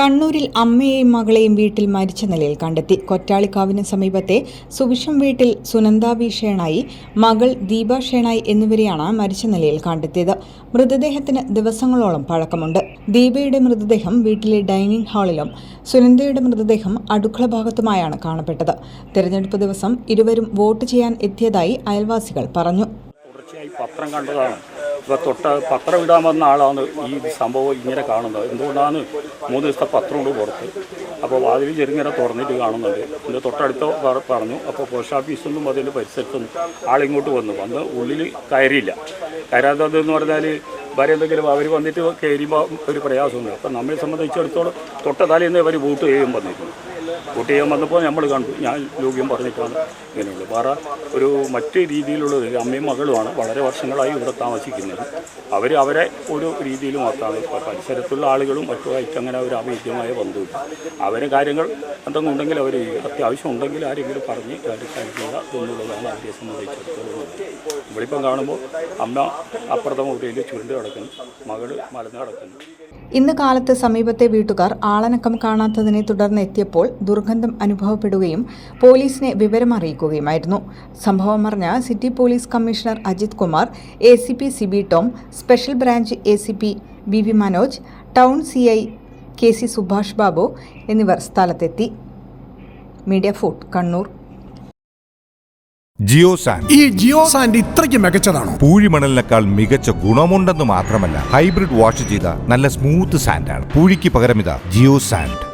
കണ്ണൂരിൽ അമ്മയെയും മകളെയും വീട്ടിൽ മരിച്ച നിലയിൽ കണ്ടെത്തി. കൊറ്റാളിക്കാവിന് സമീപത്തെ സുവിഷം വീട്ടിൽ സുനന്ദ വി ഷേണായി മകൾ ദീപ ഷേണായി എന്നിവരെയാണ് മരിച്ച നിലയിൽ കണ്ടെത്തിയത്. മൃതദേഹത്തിന് ദിവസങ്ങളോളം പഴക്കമുണ്ട്. ദീപയുടെ മൃതദേഹം വീട്ടിലെ ഡൈനിങ് ഹാളിലും സുനന്ദയുടെ മൃതദേഹം അടുക്കള ഭാഗത്തുമായാണ് കാണപ്പെട്ടത്. തെരഞ്ഞെടുപ്പ് ദിവസം ഇരുവരും വോട്ട് ചെയ്യാൻ എത്തിയതായി അയൽവാസികൾ പറഞ്ഞു. പത്രം കണ്ടതാണ്. ഇപ്പൊ തൊട്ട പത്രം ഇടാൻ വന്ന ആളാണ് ഈ സംഭവം ഇങ്ങനെ കാണുന്നത്. എന്തുകൊണ്ടാണ് മൂന്ന് ദിവസത്തെ പത്രം കൊണ്ട് പുറത്ത്? അപ്പോൾ വാതിൽ ചെറുങ്ങനെ തുറന്നിട്ട് കാണുന്നുണ്ട്. എന്റെ തൊട്ടടുത്ത പറ- പറഞ്ഞു. അപ്പോൾ പോസ്റ്റ് ഓഫീസിൽ നിന്നും അതിന്റെ പരിസരത്തുനിന്നും ആളിങ്ങോട്ട് വന്നു. വന്ന് ഉള്ളിൽ കയറിയില്ല. കയറാത്തതെന്ന് പറഞ്ഞാൽ വരെ എന്തെങ്കിലും അവർ വന്നിട്ട് കയറിയുമ്പോൾ ഒരു പ്രയാസമുണ്ട് അപ്പം നമ്മളെ സംബന്ധിച്ചിടത്തോളം തൊട്ട തലേന്ന് അവർ വോട്ട് ചെയ്യുമ്പോൾ വന്നിരുന്നു വോട്ട് ചെയ്യാൻ വന്നപ്പോൾ നമ്മൾ കണ്ടു. ഞാൻ യോഗ്യം പറഞ്ഞിട്ടാണ് ഇങ്ങനെയുള്ളത്. വേറെ ഒരു മറ്റ് രീതിയിലുള്ളത് അമ്മയും മകളുമാണ് വളരെ വർഷങ്ങളായി ഇവിടെ താമസിക്കുന്നത്. അവർ അവരെ ഒരു രീതിയിൽ മാത്രമാണ് പരിസരത്തുള്ള ആളുകളും മറ്റുമായിട്ട് അങ്ങനെ ഒരു അഭേദ്യമായ ബന്ധമില്ല അവരെ കാര്യങ്ങൾ എന്തെങ്കിലും ഉണ്ടെങ്കിൽ അവർ അത്യാവശ്യം ഉണ്ടെങ്കിൽ ആരെങ്കിലും പറഞ്ഞ് കാര്യങ്ങൾ എന്നുള്ളതാണ് അവരെ സംബന്ധിച്ചിടത്തോളം. നമ്മളിപ്പം കാണുമ്പോൾ അമ്മ അപ്പുറത്തെ മുറിയിൽ ചുരുണ്ട് കിടക്കുന്നു മകൾ മലന്ന് കിടക്കുന്നു. ഇന്ന് കാലത്ത് സമീപത്തെ വീട്ടുകാർ ആളനക്കം കാണാത്തതിനെ തുടർന്ന് എത്തിയപ്പോൾ ദുർഗന്ധം അനുഭവപ്പെടുകയും പോലീസിനെ വിവരമറിയിക്കുകയുമായിരുന്നു സംഭവം അറിഞ്ഞ city police commissioner Ajith Kumar A C P C B Tom special branch A C P B V Manoj town C I K C Subhash Babu എന്നിവർ സ്ഥലത്തെത്തി. Media food Kannur. ജിയോ സാൻഡ്. ഈ ജിയോ സാൻഡ് ഇത്രയ്ക്ക് മികച്ചതാണോ? പൂഴിമണലിനേക്കാൾ മികച്ച ഗുണമുണ്ടെന്ന് മാത്രമല്ല ഹൈബ്രിഡ് വാഷ് ചെയ്ത നല്ല സ്മൂത്ത് സാൻഡാണ്. പൂഴിക്ക് പകരം ഇതാ ജിയോ സാൻഡ്.